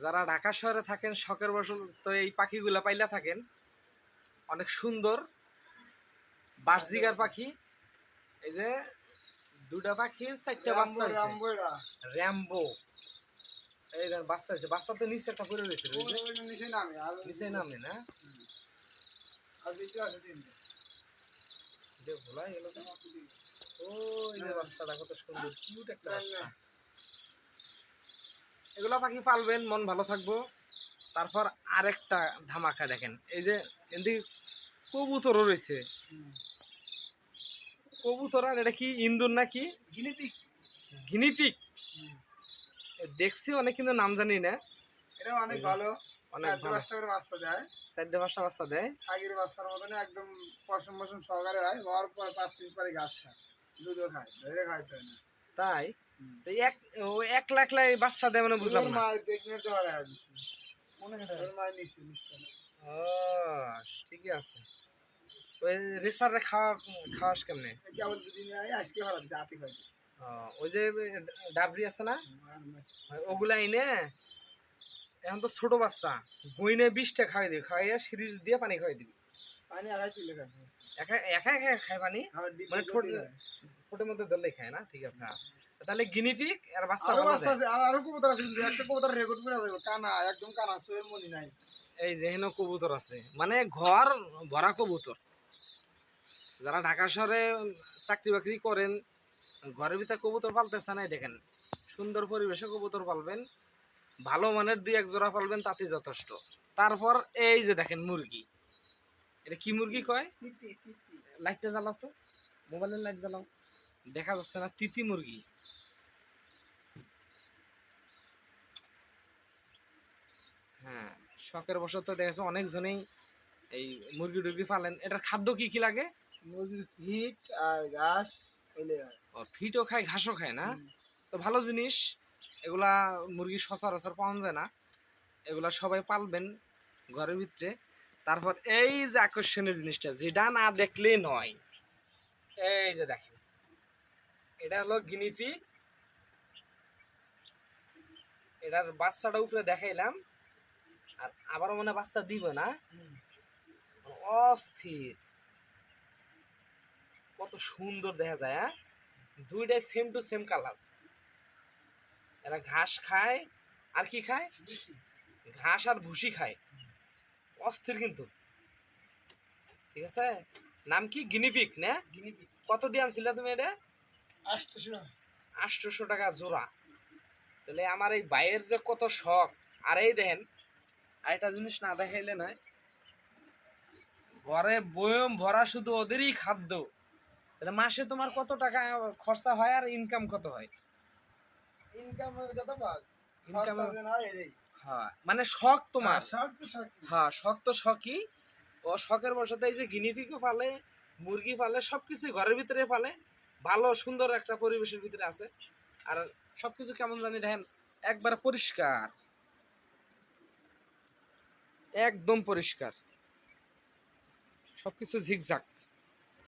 যারা ঢাকা শহরে থাকেন শখের বসল তো এই পাখিগুলা পাইলা থাকেন। অনেক সুন্দর বাসজিগার পাখি। এই যে দুটা পাখির চারটা বাচ্চা র্যাম্বো এই দেখেন বাচ্চা হয়েছে বাচ্চা তো নিচে একটা করে রয়েছে নিচে নামে নিচে নামে না? আর দ্বিতীয় আছে তিনটে। যে ভোলা ও এই যে বাচ্চাটা কত সুন্দর কিউট একটা বাচ্চা। এগুলো পাখি পালবেন মন ভালো থাকব। তারপর আরেকটা ধামাকা দেখেন এই যে এদিকে কবুতরও রয়েছে। কবুতর আর এটা কি ইন্দুর নাকি? গিনিপিক গিনিপিক দেখছি অনেক কিন্তু নাম জানি না। এটা অনেক ভালো। অনেক পাঁচটা করে বাচ্চা দেয়। চারটে পাঁচটা বাচ্চা দেয়? আগের বাচ্চার মতন একদম পশম পশম সহকারে হয় হওয়ার পর পাঁচ মিনিট পরে ঘাস খায় দুধও খায় ধরে খাইতে হয় না। তাই? এক ও এক লাখ লাখ বাচ্চা দেয় মানে বুঝলাম না। মা প্রেগনেন্ট হওয়ার আগে ওর মা নিচ্ছে নিচ্ছে ও ঠিকই আছে। ওই রেসারে খাওয়া খাওয়াস কেমনে? কেবল দুদিন আজকে হরা দিচ্ছে আতি খাইতে ওই যে ডাবরি আছে না? ওগুলা এনে এখন তো ছোট বাচ্চা বইনে বিষটা খাওয়াই দিবি খাওয়াইয়া সিরিজ দিয়ে পানি খাওয়াই দিবি। পানি তুলে একা একা একা খায় পানি? আর মানে ঠোঁট ঠোঁটের মধ্যে ধরলে খায় না? ঠিক আছে। হ্যাঁ। তাহলে গিনিপিক আর বাচ্চা আরও বাচ্চা আছে আর আরও কবুতর আছে কিন্তু একটা কবুতর রেকর্ড করে দেবো কানা একদম কানা সোয়ের মনি নাই। এই যে হেন কবুতর আছে মানে ঘর ভরা কবুতর। যারা ঢাকা শহরে চাকরি বাকরি করেন ঘরের ভিতরে কবুতর পালতেছে না দেখেন সুন্দর পরিবেশে কবুতর পালবেন ভালো মানের দুই এক জোড়া পালবেন তাতে যথেষ্ট। তারপর এই যে দেখেন মুরগি এটা কি মুরগি কয়? তিতি তিতি। লাইটটা জ্বালাও তো মোবাইলের লাইট জ্বালাও। দেখা যাচ্ছে না তিতি মুরগি। হ্যাঁ শখের বশত দেখা অনেক জনেই এই মুরগি টুরগি পালেন। এটার খাদ্য কি কি লাগে? মুরগির হিট আর ঘাস এলে ও, ফিটও খায় ঘাসও খায় না? তো ভালো জিনিস এগুলা মুরগি সচরাচর পাওয়া যায় না। এগুলা সবাই পালবেন ঘরের ভিতরে। তারপর এই যে আকর্ষণীয় জিনিসটা যেটা না দেখলেই নয়। এই যে দেখেন এটা হলো গিনিপিগ এটার বাচ্চাটা উপরে দেখাইলাম। আর আবারও মনে হয় বাচ্চা দিব না? অস্থির। কত সুন্দর দেখা যায় হ্যাঁ? দুইটাই সেম টু সেম কালার এরা ঘাস খায় আর কি খায়? ঘাস আর ভুসি খায়। অস্থির কিন্তু। ঠিক আছে? নাম কি? গিনিপিক না? কত দিয়ে আনছিলে তুমি এটা? আটশোশো টাকা। জোড়া। তাহলে আমার এই বাইয়ের যে কত শখ আর এই দেখেন আরেকটা জিনিস না দেখাইলে নয়। ঘরে বয়ম ভরা শুধু ওদেরই খাদ্য। তাহলে মাসে তোমার কত টাকা খরচা হয় আর ইনকাম কত হয়? ইনকামের কথা বাদ। হ্যাঁ মানে শখ তোমার। শখ তো শখ হ্যাঁ শখ তো শখই। ও শখের বসতে এই যে গিনিপিকও পালে মুরগি পালে সব কিছুই ঘরের ভিতরে পালে ভালো সুন্দর একটা পরিবেশের ভিতরে আছে। আর সব কিছু কেমন জানি দেখেন একবার পরিষ্কার। একদম পরিষ্কার। সব কিছু ঝিকঝাক